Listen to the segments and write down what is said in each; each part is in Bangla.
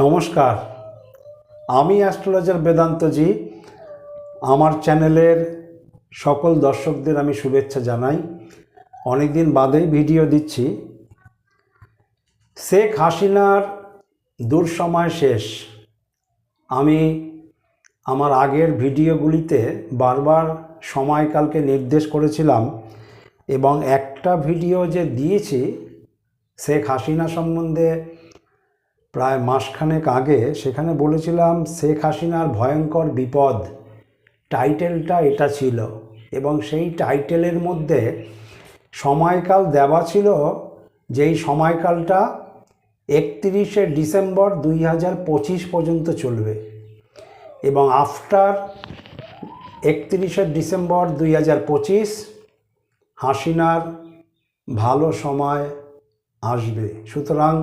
নমস্কার। আমি অ্যাস্ট্রোলজার বেদান্তজি। আমার চ্যানেলের সকল দর্শকদের আমি শুভেচ্ছা জানাই। অনেকদিন বাদেই ভিডিও দিচ্ছি। শেখ হাসিনার দূর সময় শেষ। আমি আমার আগের ভিডিওগুলিতে বারবার সময়কালকে নির্দেশ করেছিলাম এবং একটা ভিডিও যে দিয়েছি শেখ হাসিনা সম্বন্ধে প্রায় মাসখানেক আগে সেখানে বলেছিলাম, শেখ হাসিনার ভয়ঙ্কর বিপদ। টাইটেলটা এটা ছিল এবং সেই টাইটেলের মধ্যে সময়কাল দেওয়া ছিল, যেই সময়কালটা একত্রিশে ডিসেম্বর দুই হাজার পঁচিশ পর্যন্ত চলবে এবং আফটার একত্রিশে ডিসেম্বর দুই হাজার পঁচিশ হাসিনার ভালো সময় আসবে। সুতরাং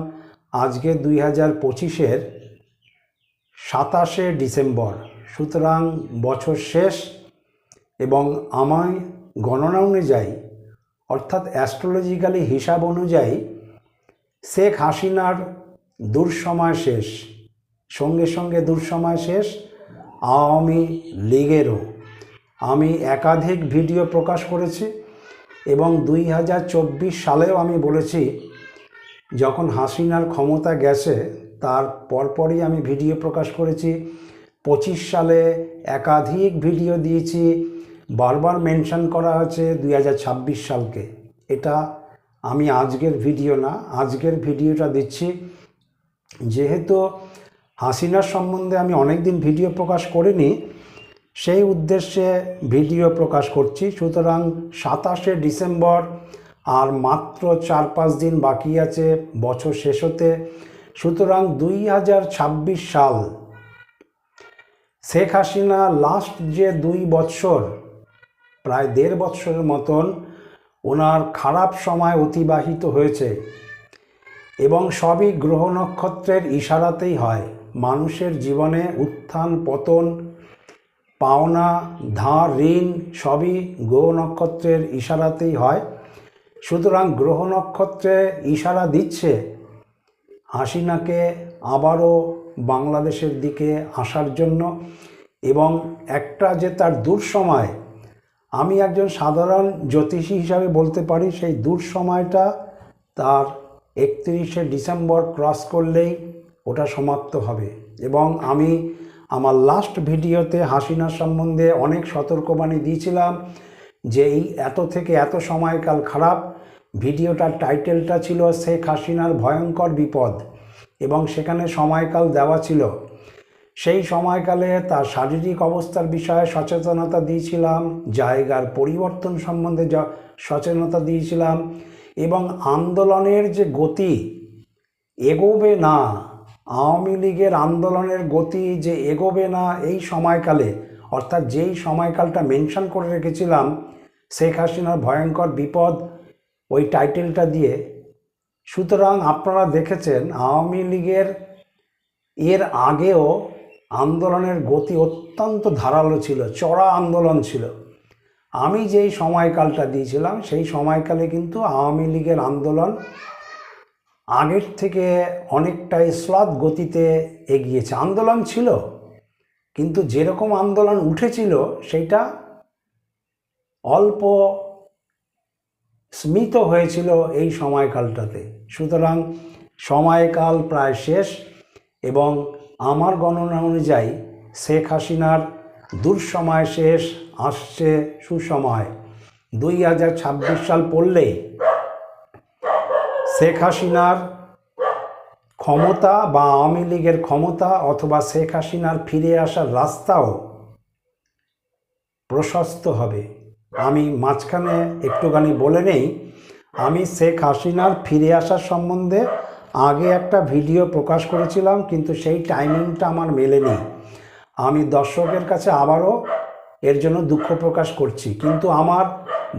আজকে দুই হাজার পঁচিশের সাতাশে ডিসেম্বর। সুতরাং বছর শেষ এবং আমায় গণনা অনুযায়ী, অর্থাৎ অ্যাস্ট্রোলজিক্যালি হিসাব অনুযায়ী, শেখ হাসিনার দুঃসময় শেষ, সঙ্গে সঙ্গে দুঃসময় শেষ আওয়ামী লীগেরও। আমি একাধিক ভিডিও প্রকাশ করেছি এবং দুই হাজার চব্বিশ সালেও আমি বলেছি যখন হাসিনার ক্ষমতা গেছে, তার পরপরই আমি ভিডিও প্রকাশ করেছি। পঁচিশ সালে একাধিক ভিডিও দিয়েছি। বারবার মেনশন করা হয়েছে দু হাজার ছাব্বিশ সালকে। এটা আমি আজকের ভিডিও না, আজকের ভিডিওটা দিচ্ছি। যেহেতু হাসিনার সম্বন্ধে আমি অনেক দিন ভিডিও প্রকাশ করিনি, সেই উদ্দেশ্যে ভিডিও প্রকাশ করছি। সুতরাং সাতাশে ডিসেম্বর আর মাত্র চার পাঁচ দিন বাকি আছে, বছর শেষ হতে। সুতরাং দুই হাজার ছাব্বিশ সাল। শেখ হাসিনা লাস্ট যে দুই বৎসর, প্রায় দেড় বৎসরের মতন, ওনার খারাপ সময় অতিবাহিত হয়েছে এবং সবই গ্রহ নক্ষত্রের ইশারাতেই হয়। মানুষের জীবনে উত্থান, পতন, পাওনা, ধার, ঋণ সবই গ্রহ নক্ষত্রের ইশারাতেই হয়। সুতরাং গ্রহ নক্ষত্রে ইশারা দিচ্ছে, হাসিনাকে আবারও বাংলাদেশের দিকে আসার জন্য এবং একটা যে তার দূর সময় আমি একজন সাধারণ জ্যোতিষী হিসাবে বলতে পারি, সেই দূর সময়টা তার একত্রিশে ডিসেম্বর ক্রস করলেই ওটা সমাপ্ত হবে। এবং আমি আমার লাস্ট ভিডিওতে হাসিনা সম্বন্ধে অনেক সতর্কবাণী দিয়েছিলাম যে এই এত থেকে এত সময়কাল খারাপ, ভিডিওটার টাইটেলটা ছিল শেখ হাসিনার ভয়ঙ্কর বিপদ এবং সেখানে সময়কাল দেওয়া ছিল। সেই সময়কালে তার শারীরিক অবস্থার বিষয়ে সচেতনতা দিয়েছিলাম, জায়গার পরিবর্তন সম্বন্ধে সচেতনতা দিয়েছিলাম এবং আন্দোলনের যে গতি, এগোবে না, আওয়ামী লীগের আন্দোলনের গতি যে এগোবে না, এই সময়কালে অর্থাৎ যেই সময়কালটা মেনশন করে রেখেছিলাম, শেখ হাসিনার ভয়ঙ্কর বিপদ, ওই টাইটেলটা দিয়ে। সুতরাং আপনারা দেখেছেন, আওয়ামী লীগের এর আগেও আন্দোলনের গতি অত্যন্ত ধারালো ছিল, চড়া আন্দোলন ছিল। আমি যেই সময়কালটা দিয়েছিলাম, সেই সময়কালে কিন্তু আওয়ামী লীগের আন্দোলন আগের থেকে অনেকটাই স্লথ গতিতে এগিয়েছে। আন্দোলন ছিল কিন্তু যেরকম আন্দোলন উঠেছিল, সেটা অল্প স্মিত হয়েছিল এই সময়কালটাতে। সুতরাং সময়কাল প্রায় শেষ এবং আমার গণনা অনুযায়ী শেখ হাসিনার দুঃসময় শেষ আসছে সুসময়। দুই হাজার ছাব্বিশ সাল পড়লেই শেখ হাসিনার ক্ষমতা বা আওয়ামী লীগের ক্ষমতা অথবা শেখ হাসিনার ফিরে আসার রাস্তাও প্রশস্ত হবে। আমি মাঝখানে একটুখানি বলে নেই, আমি শেখ হাসিনার ফিরে আসার সম্বন্ধে আগে একটা ভিডিও প্রকাশ করেছিলাম, কিন্তু সেই টাইমিংটা আমার মেলেনি। আমি দর্শকের কাছে আবারও এর জন্য দুঃখ প্রকাশ করছি, কিন্তু আমার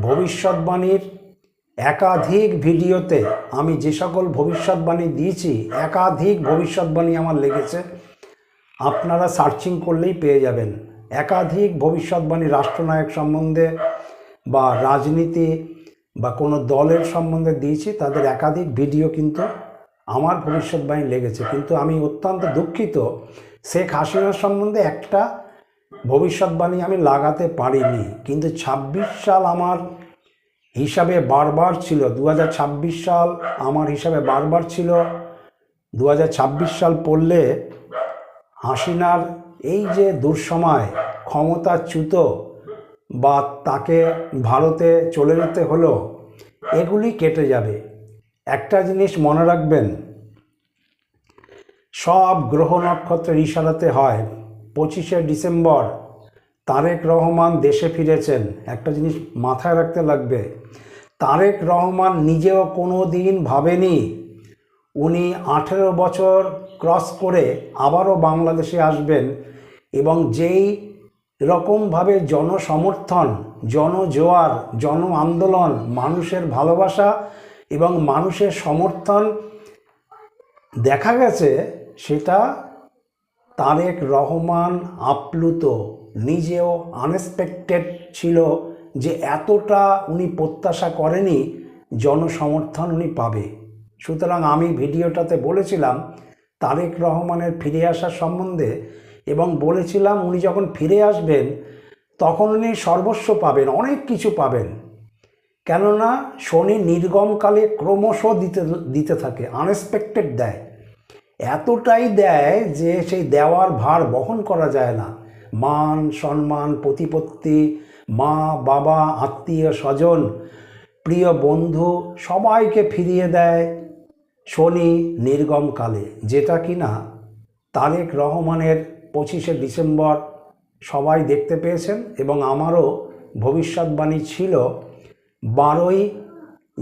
ভবিষ্যৎবাণীর একাধিক ভিডিওতে আমি যে সকল ভবিষ্যৎবাণী দিয়েছি, একাধিক ভবিষ্যৎবাণী আমার লেগেছে। আপনারা সার্চিং করলেই পেয়ে যাবেন। একাধিক ভবিষ্যৎবাণী রাষ্ট্রনায়ক সম্বন্ধে বা রাজনীতি বা কোনো দলের সম্বন্ধে দিয়েছি, তাদের একাধিক ভিডিও কিন্তু আমার ভবিষ্যৎবাণী লেগেছে। কিন্তু আমি অত্যন্ত দুঃখিত শেখ হাসিনার সম্বন্ধে একটা ভবিষ্যৎবাণী আমি লাগাতে পারিনি। কিন্তু ২৬ সাল আমার হিসাবে বারবার ছিল। দু হাজার ছাব্বিশ সাল আমার হিসাবে বারবার ছিল। দু হাজার ছাব্বিশ সাল পড়লে হাসিনার এই যে দুঃসময় ক্ষমতাচ্যুত বা তাকে ভারতে চলে যেতে হলো, এগুলি কেটে যাবে। একটা জিনিস মনে রাখবেন, সব গ্রহ নক্ষত্রের ইশারাতে হয়, পঁচিশে ডিসেম্বর তারেক রহমান দেশে ফিরেছেন। একটা জিনিস মাথায় রাখতে লাগবে, তারেক রহমান নিজেও কোনো দিন ভাবেনি উনি আঠেরো বছর ক্রস করে আবারও বাংলাদেশে আসবেন এবং যেই রকমভাবে জনসমর্থন, জনজোয়ার জন আন্দোলন মানুষের ভালোবাসা এবং মানুষের সমর্থন দেখা গেছে, সেটা তারেক রহমান আপ্লুত। নিজেও আনএক্সপেক্টেড ছিল যে এতটা উনি প্রত্যাশা করেনি, জনসমর্থন উনি পাবে। সুতরাং আমি ভিডিওটাতে বলেছিলাম, তারেক রহমানের ফিরে আসার সম্বন্ধে এবং বলেছিলাম উনি যখন ফিরে আসবেন, তখন উনি সর্বস্ব পাবেন, অনেক কিছু পাবেন। কেননা শনি নির্গমকালে ক্রমশ দিতে দিতে থাকে আনএক্সপেক্টেড দেয়। এতটাই দেয় যে সেই দেওয়ার ভার বহন করা যায় না। মান, সম্মান, প্রতিপত্তি, মা, বাবা, আত্মীয়, স্বজন, প্রিয় বন্ধু সবাইকে ফিরিয়ে দেয় শনি নির্গমকালে যেটা কিনা তারেক রহমানের পঁচিশে ডিসেম্বর সবাই দেখতে পেয়েছেন এবং আমারও ভবিষ্যৎবাণী ছিল বারোই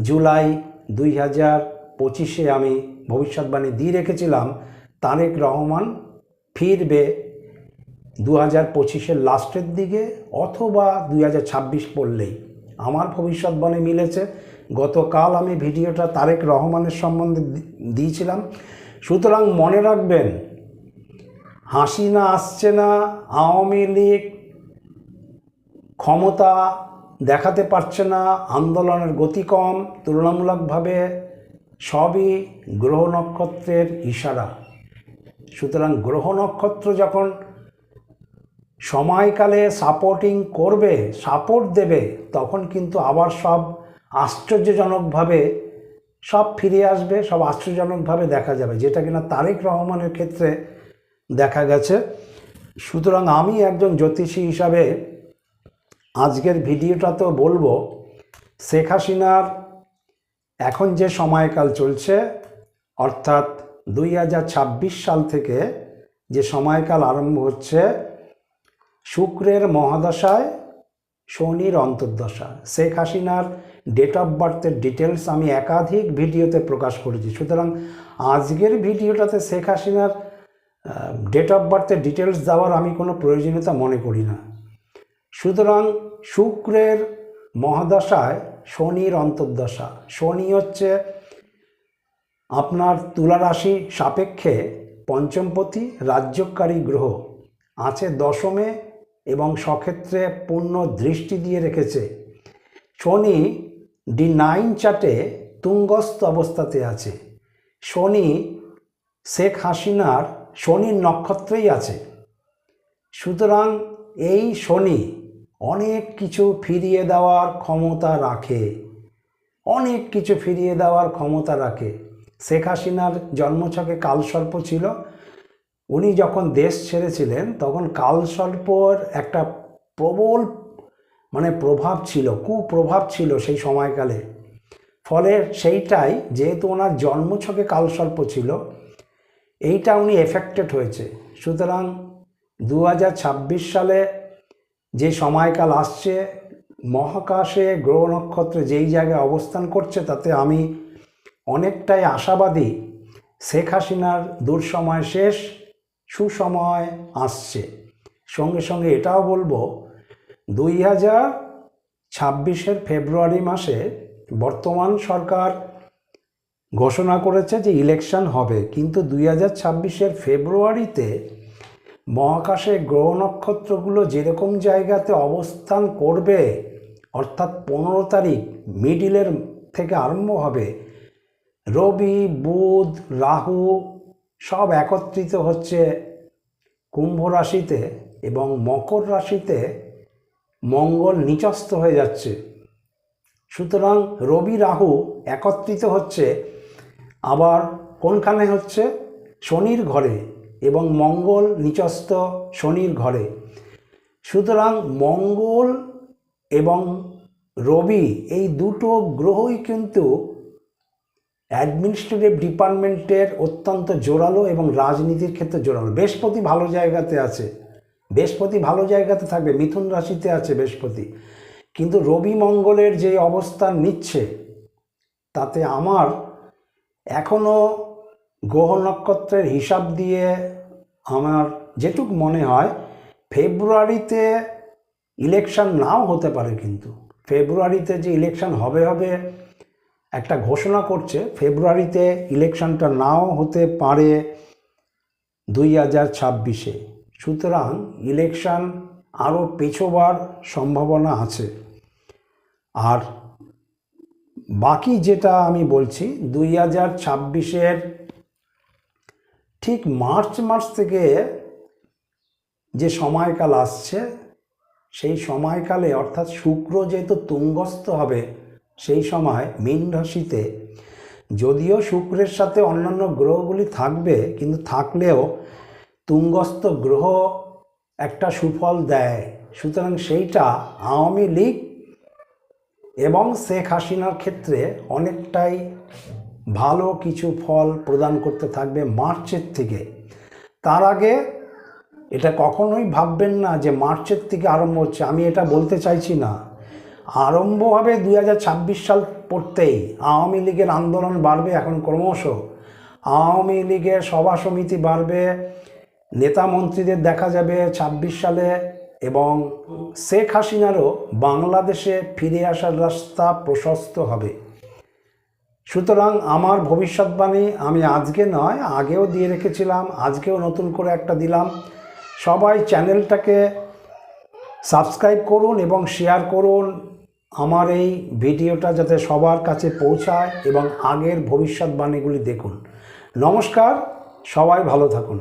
জুলাই দুই হাজার পঁচিশে আমি ভবিষ্যৎবাণী দিয়ে রেখেছিলাম, তারেক রহমান ফিরবে দু হাজার পঁচিশের লাস্টের দিকে অথবা দুই হাজার ছাব্বিশ পড়লেই আমার ভবিষ্যৎবাণী মিলেছে। গতকাল আমি ভিডিওটা তারেক রহমানের সম্বন্ধে দিয়েছিলাম। সুতরাং মনে রাখবেন হাসিনা আসছে না আওয়ামী লীগ ক্ষমতা দেখাতে পারছে না, আন্দোলনের গতি কম, তুলনামূলকভাবে সবই গ্রহ নক্ষত্রের ইশারা। সুতরাং গ্রহ নক্ষত্র যখন সময়কালে সাপোর্টিং করবে সাপোর্ট দেবে, তখন কিন্তু আবার সব আশ্চর্যজনকভাবে সব ফিরে আসবে, সব আশ্চর্যজনকভাবে দেখা যাবে, যেটা কিনা তারেক রহমানের ক্ষেত্রে দেখা গেছে। সুতরাং আমি একজন জ্যোতিষী হিসাবে আজকের ভিডিওটা তো বলব, শেখ হাসিনার এখন যে সময়কাল চলছে, অর্থাৎ দুই হাজার ছাব্বিশ সাল থেকে যে সময়কাল আরম্ভ হচ্ছে শুক্রের মহাদশায় শনির অন্তর্দশা। শেখ হাসিনার ডেট অফ বার্থের ডিটেলস আমি একাধিক ভিডিওতে প্রকাশ করেছি। সুতরাং আজকের ভিডিওটাতে শেখ হাসিনার ডেট অফ বার্থের ডিটেলস দেওয়ার আমি কোনো প্রয়োজনীয়তা মনে করি না। সুতরাং শুক্রের মহাদশায় শনির অন্তর্দশা। শনি হচ্ছে আপনার তুলা রাশি সাপেক্ষে পঞ্চমপতি, রাজ্যকারী গ্রহ। আছে দশমে এবং সক্ষেত্রে পূর্ণ দৃষ্টি দিয়ে রেখেছে। শনি ডি নাইন চার্টে তুঙ্গস্থ অবস্থাতে আছে। শনি শেখ হাসিনার শনির নক্ষত্রেই আছে। সুতরাং এই শনি অনেক কিছু ফিরিয়ে দেওয়ার ক্ষমতা রাখে। অনেক কিছু ফিরিয়ে দেওয়ার ক্ষমতা রাখে। শেখ হাসিনার জন্মছকে কালসর্প ছিল। উনি যখন দেশ ছেড়েছিলেন, তখন কালসর্পর একটা প্রবল মানে প্রভাব ছিল, কুপ্রভাব ছিল সেই সময়কালে। ফলে সেইটাই, যেহেতু ওনার জন্মছকে কালসর্প ছিল, এইটা উনি এফেক্টেড হয়েছে। সুতরাং দু হাজার ছাব্বিশ সালে যে সময়কাল আসছে, মহাকাশে গ্রহ নক্ষত্র যেই জায়গায় অবস্থান করছে, তাতে আমি অনেকটাই আশাবাদী শেখ হাসিনার দুঃসময় শেষ সুসময় আসছে। সঙ্গে সঙ্গে এটাও বলব, দুই হাজার ছাব্বিশের ফেব্রুয়ারি মাসে বর্তমান সরকার ঘোষণা করেছে যে ইলেকশন হবে, কিন্তু দুই হাজার ছাব্বিশের ফেব্রুয়ারিতে মহাকাশে গ্রহ নক্ষত্রগুলো যেরকম জায়গাতে অবস্থান করবে, অর্থাৎ পনেরো তারিখ মিডিলের থেকে আরম্ভ হবে, রবি, বুধ, রাহু সব একত্রিত হচ্ছে কুম্ভ রাশিতে এবং মকর রাশিতে মঙ্গল নিচস্থ হয়ে যাচ্ছে। সুতরাং রবি রাহু একত্রিত হচ্ছে, আবার কোনখানে হচ্ছে? শনির ঘরে এবং মঙ্গল নিচস্থ শনির ঘরে। সুতরাং মঙ্গল এবং রবি এই দুটো গ্রহই কিন্তু অ্যাডমিনিস্ট্রেটিভ ডিপার্টমেন্টের অত্যন্ত জোরালো এবং রাজনীতির ক্ষেত্রে জোরালো। বৃহস্পতি ভালো জায়গাতে আছে। বৃহস্পতি ভালো জায়গাতে থাকবে, মিথুন রাশিতে আছে বৃহস্পতি। কিন্তু রবি মঙ্গলের যে অবস্থান নিচ্ছে, তাতে আমার এখনও গ্রহ নক্ষত্রের হিসাব দিয়ে আমার যেটুক মনে হয়, ফেব্রুয়ারিতে ইলেকশন নাও হতে পারে কিন্তু। ফেব্রুয়ারিতে যে ইলেকশন হবে হবে একটা ঘোষণা করছে, ফেব্রুয়ারিতে ইলেকশনটা নাও হতে পারে দুই হাজার ছাব্বিশে। সুতরাং ইলেকশন আরও পেছোবার সম্ভাবনা আছে। আর বাকি যেটা আমি বলছি, দুই হাজার ছাব্বিশের ঠিক মার্চ মাস থেকে যে সময়কাল আসছে, সেই সময়কালে অর্থাৎ শুক্র যেহেতু তুঙ্গস্থ হবে সেই সময় মীন রাশিতে যদিও শুক্রের সাথে অন্যান্য গ্রহগুলি থাকবে, কিন্তু থাকলেও তুঙ্গস্থ গ্রহ একটা সুফল দেয়। সুতরাং সেইটা আওয়ামী লীগ এবং শেখ হাসিনার ক্ষেত্রে অনেকটাই ভালো কিছু ফল প্রদান করতে থাকবে মার্চের থেকে। তার আগে এটা কখনোই ভাববেন না যে মার্চের থেকে আরম্ভ হচ্ছে। আমি এটা বলতে চাইছি না। আরম্ভ হবে দুই হাজার ছাব্বিশ সাল পড়তেই আওয়ামী লীগের আন্দোলন বাড়বে এখন ক্রমশ। আওয়ামী লীগের সভা সমিতি বাড়বে, নেতা মন্ত্রীদের দেখা যাবে ছাব্বিশ সালে এবং শেখ হাসিনারও বাংলাদেশে ফিরে আসার রাস্তা প্রশস্ত হবে। সুতরাং আমার ভবিষ্যৎবাণী, আমি আজকে নয়, আগেও দিয়ে রেখেছিলাম, আজকেও নতুন করে একটা দিলাম। সবাই চ্যানেলটাকে সাবস্ক্রাইব করুন এবং শেয়ার করুন। আমার এই ভিডিওটা যাতে সবার কাছে পৌঁছায় এবং আগের ভবিষ্যৎবাণীগুলি দেখুন। নমস্কার, সবাই ভালো থাকুন।